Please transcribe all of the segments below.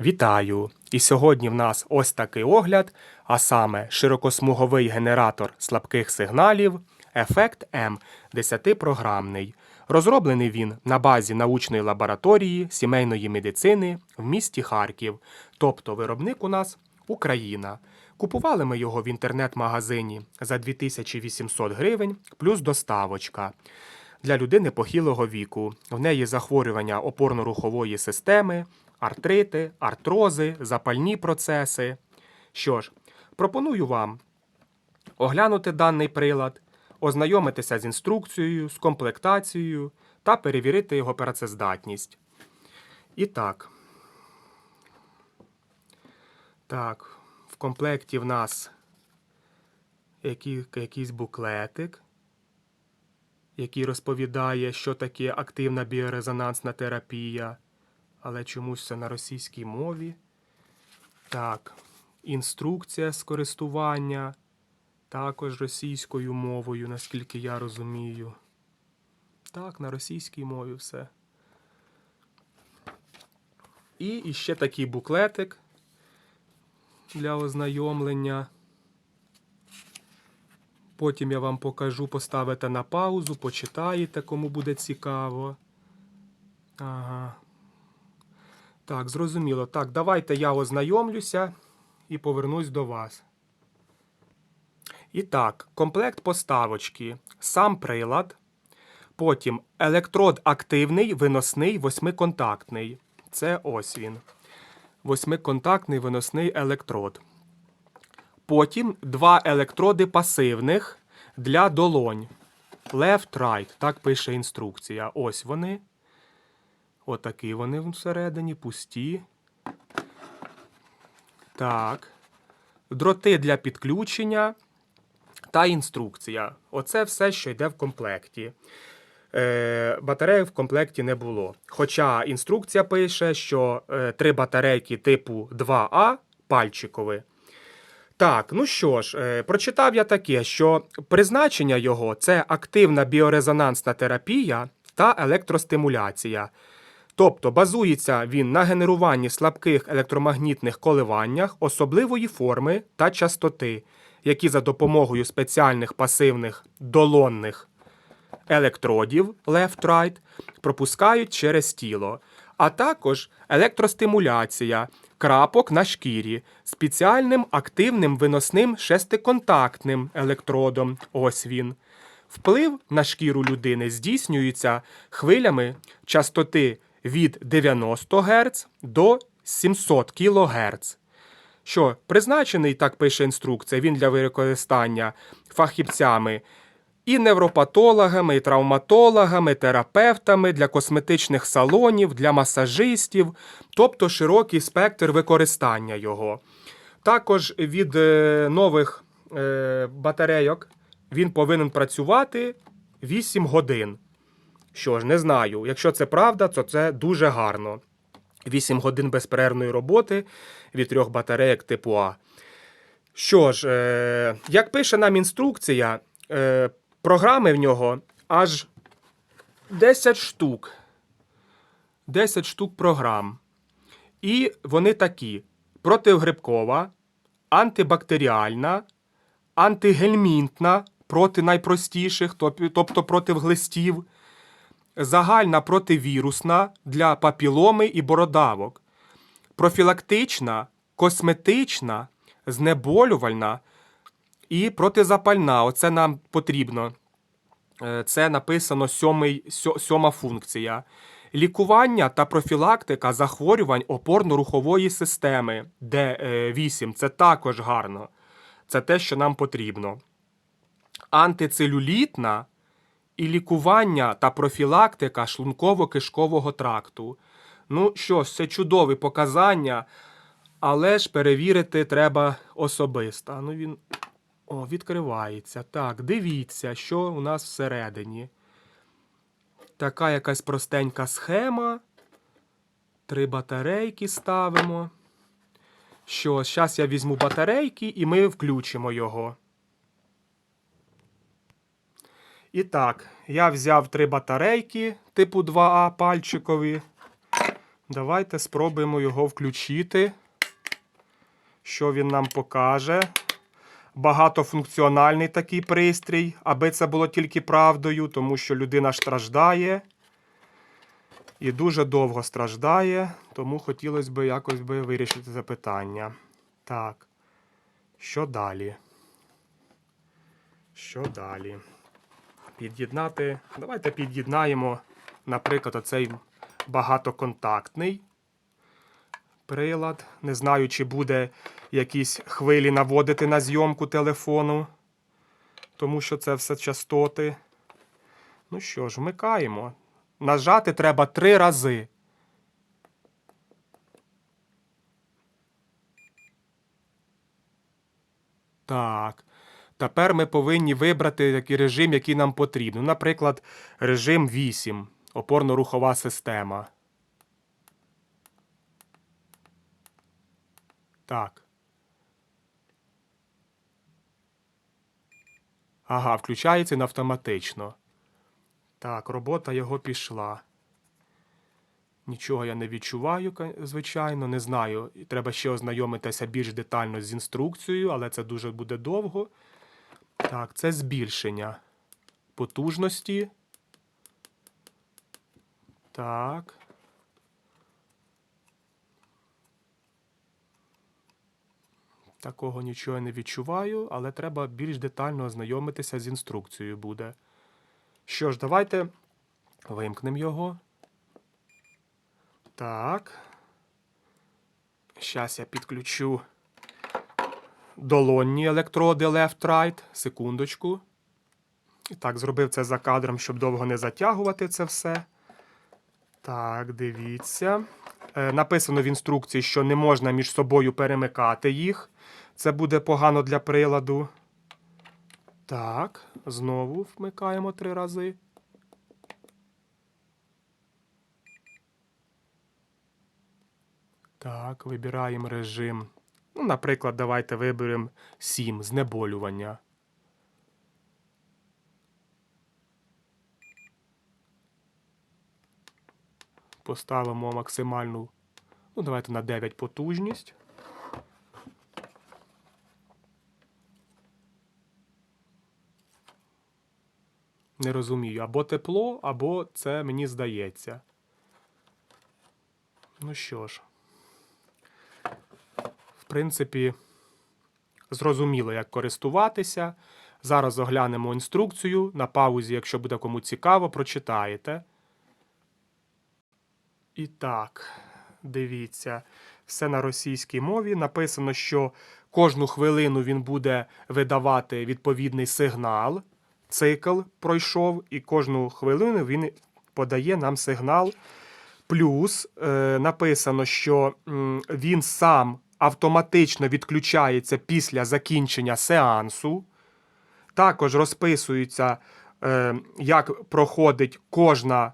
Вітаю! І сьогодні в нас ось такий огляд, а саме широкосмуговий генератор слабких сигналів Ефект М 10-програмний. Розроблений він на базі научної лабораторії сімейної медицини в місті Харків, тобто виробник у нас Україна. Купували ми його в інтернет-магазині за 2800 гривень плюс доставочка. Для людини похилого віку. В неї захворювання опорно-рухової системи, артрити, артрози, запальні процеси. Що ж, пропоную вам оглянути даний прилад, ознайомитися з інструкцією, з комплектацією та перевірити його працездатність. І так. Так, в комплекті в нас який, якийсь буклетик, який розповідає, що таке активна біорезонансна терапія, але чомусь це на російській мові. Так, інструкція з користування також російською мовою, наскільки я розумію. Так, на російській мові все. І іще такий буклетик для ознайомлення. Потім я вам покажу, поставите на паузу, почитаєте, кому буде цікаво. Ага. Так, зрозуміло. Так, давайте я ознайомлюся і повернусь до вас. І так, комплект поставочки, сам прилад. Потім електрод активний, виносний, восьмиконтактний. Це ось він. Восьмиконтактний виносний електрод. Потім два електроди пасивних для долонь. Left-right, так пише інструкція. Ось вони. Отакі вони всередині, пусті. Так. Дроти для підключення та інструкція. Оце все, що йде в комплекті. Е, батареї в комплекті не було. Хоча інструкція пише, що е, три батарейки типу 2А пальчикові. Так, ну що ж, е, прочитав я таке, що призначення його це активна біорезонансна терапія та електростимуляція. Тобто базується він на генеруванні слабких електромагнітних коливаннях особливої форми та частоти, які за допомогою спеціальних пасивних долонних електродів left-right пропускають через тіло, а також електростимуляція крапок на шкірі спеціальним активним виносним шестиконтактним електродом. Ось він. Вплив на шкіру людини здійснюється хвилями частоти від 90 Гц до 700 кГц. Що призначений, так пише інструкція, він для використання фахівцями і невропатологами, і травматологами, терапевтами для косметичних салонів, для масажистів, тобто широкий спектр використання його. Також від е, нових е, батарейок він повинен працювати 8 годин. Що ж, не знаю. Якщо це правда, то це дуже гарно. 8 годин безперервної роботи від трьох батарейок типу А. Що ж, е, як пише нам інструкція, е, програми в нього аж 10 штук. 10 штук програм. І вони такі: протигрибкова, антибактеріальна, антигельмінтна проти найпростіших, тобто проти глистів, загальна противірусна для папіломи і бородавок, профілактична, косметична, знеболювальна і протизапальна. Оце нам потрібно. Е, Це написано сьомий, сьо- сьома функція. Лікування та профілактика захворювань опорно-рухової системи Д8. Це також гарно. Це те, що нам потрібно. Антицелюлітна і лікування та профілактика шлунково-кишкового тракту. Ну що ж, це чудові показання, але ж перевірити треба особисто. Ну він о, відкривається. Так, дивіться, що у нас всередині. Така якась простенька схема. Три батарейки ставимо. Що, зараз я візьму батарейки і ми включимо його. І так, я взяв три батарейки типу 2А пальчикові. Давайте спробуємо його включити. Що він нам покаже? Багатофункціональний такий пристрій, аби це було тільки правдою, тому що людина страждає. І дуже довго страждає, тому хотілося б якось би вирішити це питання. Так. Що далі? Що далі? Під'єднати. Давайте під'єднаємо, наприклад, оцей багатоконтактний прилад. Не знаю, чи буде якісь хвилі наводити на зйомку телефону, тому що це все частоти. Ну що ж, вмикаємо. Нажати треба три рази. Так. Тепер ми повинні вибрати такий режим, який нам потрібен. Ну, Наприклад, режим 8. Опорно-рухова система. Так. Ага, включається автоматично. Так, робота його пішла. Нічого я не відчуваю, звичайно, не знаю. Треба ще ознайомитися більш детально з інструкцією, але це дуже буде довго. Так, це збільшення потужності. Так. Такого нічого не відчуваю, але треба більш детально ознайомитися з інструкцією буде. Що ж, давайте вимкнемо його. Так. Зараз я підключу долонні електроди left-right. Секундочку. І так, зробив це за кадром, щоб довго не затягувати це все. Так, дивіться. Е, написано в інструкції, що не можна між собою перемикати їх. Це буде погано для приладу. Так, знову вмикаємо три рази. Так, вибираємо режим. Ну, наприклад, давайте виберемо 7 знеболювання. Поставимо максимальну. Ну, давайте на 9 потужність. Не розумію, або тепло, або це мені здається. Ну що ж, принципі, зрозуміло, як користуватися. Зараз оглянемо інструкцію. На паузі, якщо буде кому цікаво, прочитаєте. І так, дивіться, все на російській мові. Написано, що кожну хвилину він буде видавати відповідний сигнал. Цикл пройшов, і кожну хвилину він подає нам сигнал. Плюс е, написано, що він сам автоматично відключається після закінчення сеансу. Також розписується, е, як проходить кожна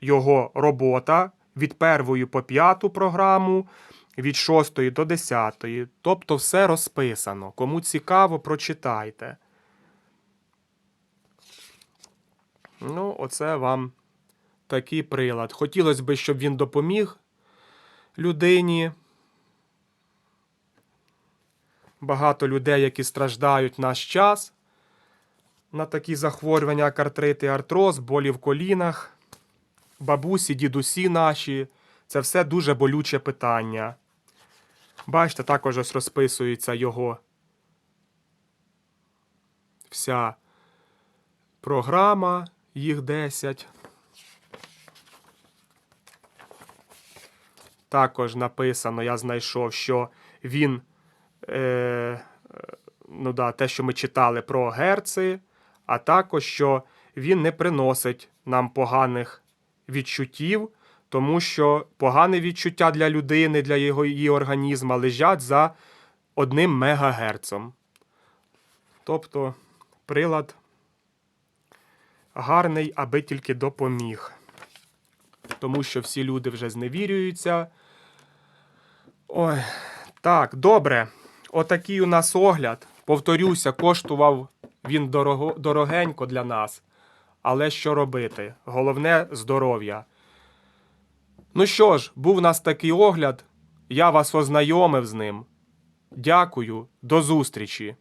його робота від першої по п'яту програму, від шостої до десятої. Тобто все розписано. Кому цікаво, прочитайте. Ну, оце вам такий прилад. Хотілося б, щоб він допоміг людині. Багато людей, які страждають наш час на такі захворювання, як артрит і артроз, болі в колінах, бабусі, дідусі наші. Це все дуже болюче питання. Бачите, також ось розписується його вся програма, їх 10. Також написано, я знайшов, що він, е, ну да, те, що ми читали про герци, а також, що він не приносить нам поганих відчуттів, тому що погане відчуття для людини, для його її організму лежать за одним мегагерцом. Тобто прилад гарний, аби тільки допоміг. Тому що всі люди вже зневірюються. Ой, так, добре. Отакий у нас огляд. Повторюся, коштував він дорого, дорогенько для нас. Але що робити? Головне здоров'я. Ну що ж, був у нас такий огляд. Я вас ознайомив з ним. Дякую, до зустрічі!